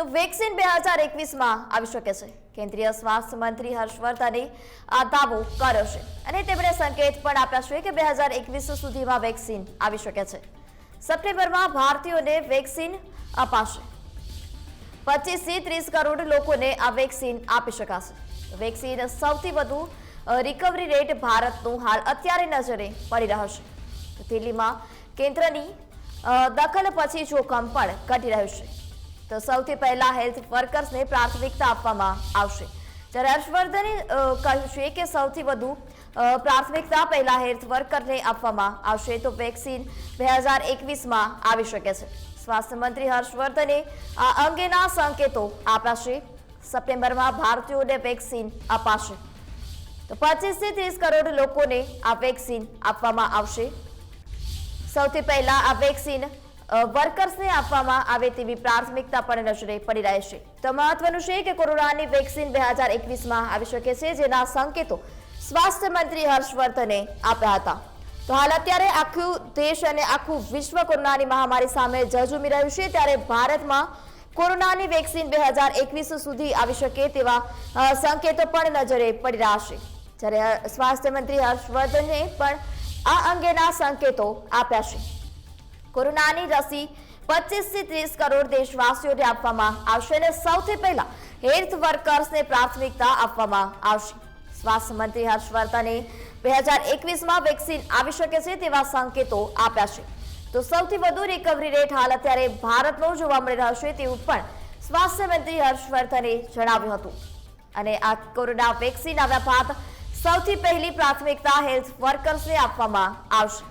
તો વેક્સિન બે હજાર એકવીસમાં આવી શકે છે. કેન્દ્રીય સ્વાસ્થ્ય મંત્રી હર્ષવર્ધને આ દાવો કર્યો છે અને તેમણે સંકેત પણ આપ્યા છે કે બે હજાર એકવીસ સુધીમાં વેક્સિન આવી શકે છે. સપ્ટેમ્બરમાં ભારતીયોને વેક્સિન અપાશે. પચીસથી ત્રીસ કરોડ લોકોને આ વેક્સિન આપી શકાશે. વેક્સિન સૌથી વધુ રિકવરી રેટ ભારતનું હાલ અત્યારે નજરે પડી રહ્યો છે. દિલ્હીમાં કેન્દ્રની દખલ પછી જોખમ પણ ઘટી રહ્યું છે. તો સૌથી પહેલા હેલ્થ વર્કર્સને પ્રાથમિકતા આપવામાં આવશે. જ્યારે હર્ષવર્ધને કહ્યું છે કે સૌથી વધુ પ્રાથમિકતા પહેલા હેલ્થ વર્કરને આપવામાં આવશે, તો વેક્સિન બે હજાર એકવીસમાં આવી શકે છે. સ્વાસ્થ્ય મંત્રી હર્ષવર્ધને આ અંગેના સંકેતો આપ્યા સપ્ટેમ્બરમાં ભારતીયોને વેક્સિન અપાશે. તો પચીસથી ત્રીસ કરોડ લોકોને આ વેક્સિન આપવામાં આવશે. સૌથી પહેલા આ વેક્સિન વર્કર્સને આપવામાં આવે તેવી પ્રાથમિકતા પણ નજરે પડી રહે છે. તો મહત્વનું છે કે કોરોનાની વેક્સિન બે હજાર એકવીસમાં આવી શકે છે, જેના સંકેતો સ્વાસ્થ્ય મંત્રી હર્ષવર્ધને આપ્યા હતા. તો હાલ અત્યારે આખું દેશ અને આખું વિશ્વ કોરોનાની મહામારી સામે ઝઝૂમી રહ્યું છે, ત્યારે ભારતમાં કોરોનાની વેક્સિન બે હજાર એકવીસ સુધી આવી શકે તેવા સંકેતો પણ નજરે પડી રહ્યા છે. જ્યારે સ્વાસ્થ્ય મંત્રી હર્ષવર્ધને પણ આ અંગેના સંકેતો આપ્યા છે. કોરોનાની રસી પચીસથી ત્રીસ કરોડ દેશવાસીઓને આપવામાં આવશે અને સૌથી પહેલા હેલ્થ વર્કર્સને પ્રાથમિકતા આપવામાં આવશે. સ્વાસ્થ્ય મંત્રી હર્ષવર્ધને બે હજાર એકવીસમાં વેક્સિન આવી શકે છે તેવા સંકેતો આપ્યા છે. તો સૌથી વધુ રિકવરી રેટ હાલ અત્યારે ભારતનો જોવા મળી રહ્યો છે તેવું પણ સ્વાસ્થ્ય મંત્રી હર્ષવર્ધને જણાવ્યું હતું. અને આ કોરોના વેક્સિન આવ્યા બાદ સૌથી પહેલી પ્રાથમિકતા હેલ્થ વર્કર્સને આપવામાં આવશે.